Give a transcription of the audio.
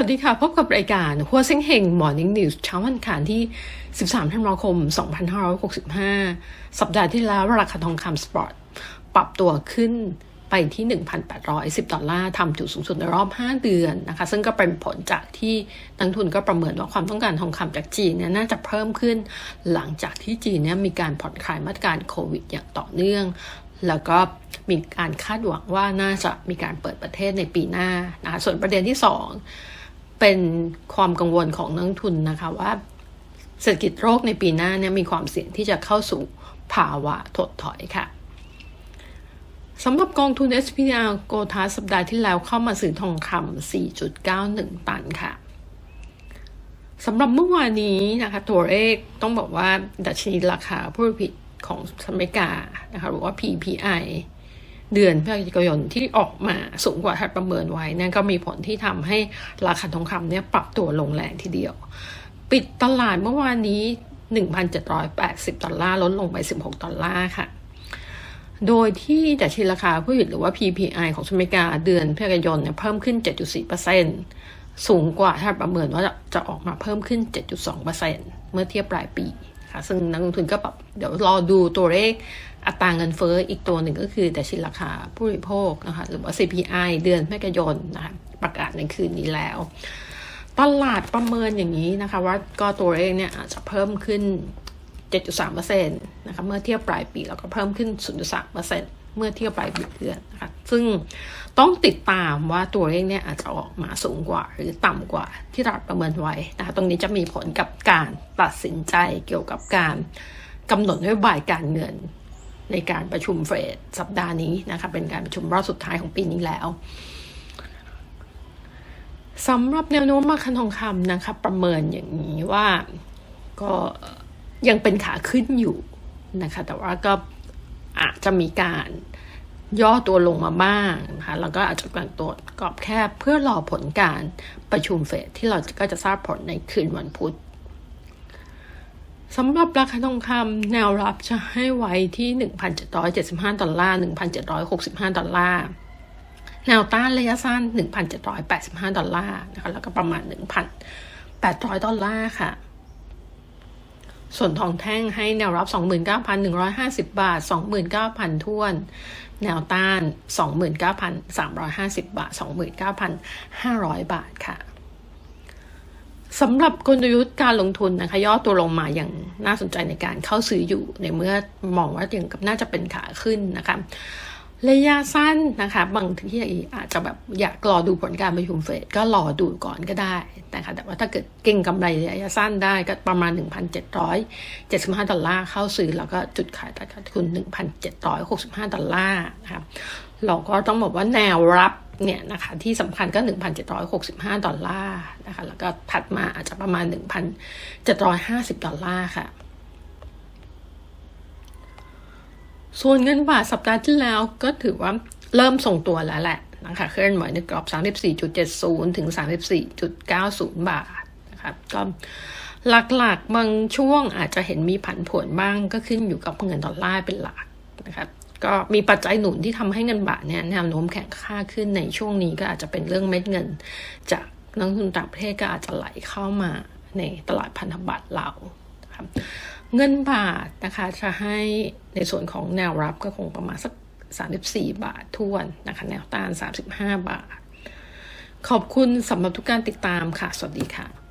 วัสดีค่ะ พบกับรายการหัวเซ็งเฮง Morning News เช้าวันอังคารที่ 13 ธันวาคม 2565 สัปดาห์ที่แล้วราคาทองคำสปอร์ตปรับตัวขึ้นไปที่ 1,810 ดอลลาร์ทำจุดสูงสุดในรอบ 5 เดือนนะคะ ซึ่งก็เป็นผลจากที่นักทุนก็ประเมินว่าความต้องการทองคำจากจีนเนี่ยน่าจะเพิ่มขึ้น หลังจากที่จีนเนี่ยมีการผ่อนคลายมาตรการโควิดอย่างต่อเนื่อง แล้วก็มีการคาดหวังว่าน่าจะมีการเปิดประเทศในปีหน้านะคะส่วนประเด็นที่สอง เป็นความกังวลของนักทุนนะคะว่าเศรษฐกิจโลกในปีหน้าเนี่ยมีความเสี่ยงที่จะเข้าสู่ภาวะถดถอยค่ะสำหรับกองทุน SPR โกทาสัปดาห์ที่แล้วเข้ามาซื้อทองคำ 4.91 ตันค่ะสำหรับเมื่อวานนี้นะคะตัวเลขต้องบอกว่าดัชนีราคาผู้ผลิตของอเมริกานะคะหรือว่า PPI เดือนพฤศจิกายนที่ออกมาสูงกว่าที่ประเมินไว้นั่นก็มีผลที่ทำให้ราคาทองคำเนี่ยปรับตัวลงแรงทีเดียว ปิดตลาดเมื่อวานนี้ 1,780 ดอลลาร์ลดลงไป 16 ดอลลาร์ค่ะโดยที่ดัชนีราคาผู้ผลิตหรือว่า PPI ของสหรัฐอเมริกาเดือนพฤศจิกายนเนี่ยเพิ่มขึ้น 7.4%สูงกว่าที่ประเมินว่าจะออกมาเพิ่มขึ้น 7.2%เมื่อเทียบปลายปีค่ะ ซึ่งนักลงทุนก็แบบเดี๋ยวรอดูตัวเลข อัตราเงินเฟ้ออีกตัวหนึ่งก็คือดัชนีราคาผู้บริโภคนะคะหรือว่า CPI เดือนพฤศจิกายนนะคะประกาศในคืนนี้แล้วตลาดประเมินอย่างนี้นะคะว่าก็ตัวเลขเนี่ยอาจจะเพิ่มขึ้น 7.3%นะคะเมื่อเทียบปลายปีแล้วก็เพิ่มขึ้น 0.3%เมื่อเทียบปลายปีเดือนนะคะซึ่งต้องติดตามว่าตัวเลขเนี่ยอาจจะออกมาสูงกว่า หรือต่ำกว่าที่ตลาดประเมินไว้นะคะตรงนี้จะมีผลกับการตัดสินใจเกี่ยวกับการกำหนดนโยบายการเงิน ในการประชุมเฟดสัปดาห์นี้นะคะเป็นการประชุมรอบสุดท้ายของปีนี้แล้วสำหรับแนวโน้มมาคันทองคำนะคะ ประเมินอย่างนี้ว่าก็ยังเป็นขาขึ้นอยู่นะคะ แต่ว่าก็อาจจะมีการย่อตัวลงมาบ้างนะคะแล้วก็อาจจะการตัวกรอบแคบเพื่อรอผลการประชุมเฟดที่เราก็จะทราบผลในคืนวันพุธ สำหรับราคาทองคำแนวรับจะให้ไว้ที่ 1,775 ดอลลาร์ 1,765 ดอลลาร์ แนวต้านระยะสั้น 1,785 ดอลลาร์นะคะแล้วก็ประมาณ 1,800 ดอลลาร์ค่ะ ส่วนทองแท่งให้แนวรับ 29,150 บาท 29,000ท้วน แนวต้าน 29,350 บาท 29,500 บาทค่ะ สำหรับกลยุทธ์การลงทุนนะคะ ย่อตัวลงมาอย่างน่าสนใจในการเข้าซื้ออยู่ ในเมื่อมองว่าอย่างกับน่าจะเป็นขาขึ้นนะคะระยะสั้นนะคะ บางทีอาจจะแบบอยากรอดูผลการประชุมเฟดก็รอดูก่อนก็ได้นะคะแต่ว่าถ้าเกิดเก่งกำไรระยะสั้นได้ก็ประมาณ 1,775 ดอลลาร์เข้าซื้อ แล้วก็จุดขายตลาดทุน 1,765 ดอลลาร์นะคะเราก็ต้องบอกว่าแนวรับ เนี่ยนะคะที่สำคัญก็ 1,765 ดอลลาร์นะคะแล้วก็ถัดมาอาจจะประมาณ 1,750 ดอลลาร์ค่ะส่วนเงินบาทสัปดาห์ที่แล้วก็ถือว่าเริ่มส่งตัวแล้วแหละนะคะเคลื่อนไหวในกรอบ 34.70 ถึง 34.90 บาทนะคะก็หลักๆบางช่วงอาจจะเห็นมีผันผวนบ้างก็ขึ้นอยู่กับเงินดอลลาร์เป็นหลักนะคะ ก็มีปัจจัยหนุนที่ทำให้เงินบาทเนี่ยแนวโน้มแข็งค่าขึ้นในช่วงนี้ก็อาจจะเป็นเรื่องเม็ดเงิน จากนักทุนต่างประเทศก็อาจจะไหลเข้ามาในตลาดพันธบัตรเราครับเงินบาทนะคะจะให้ในส่วนของแนวรับก็คงประมาณสัก 34 บาททวนนะคะแนวต้าน 35 บาท ขอบคุณสำหรับทุกการติดตามค่ะ สวัสดีค่ะ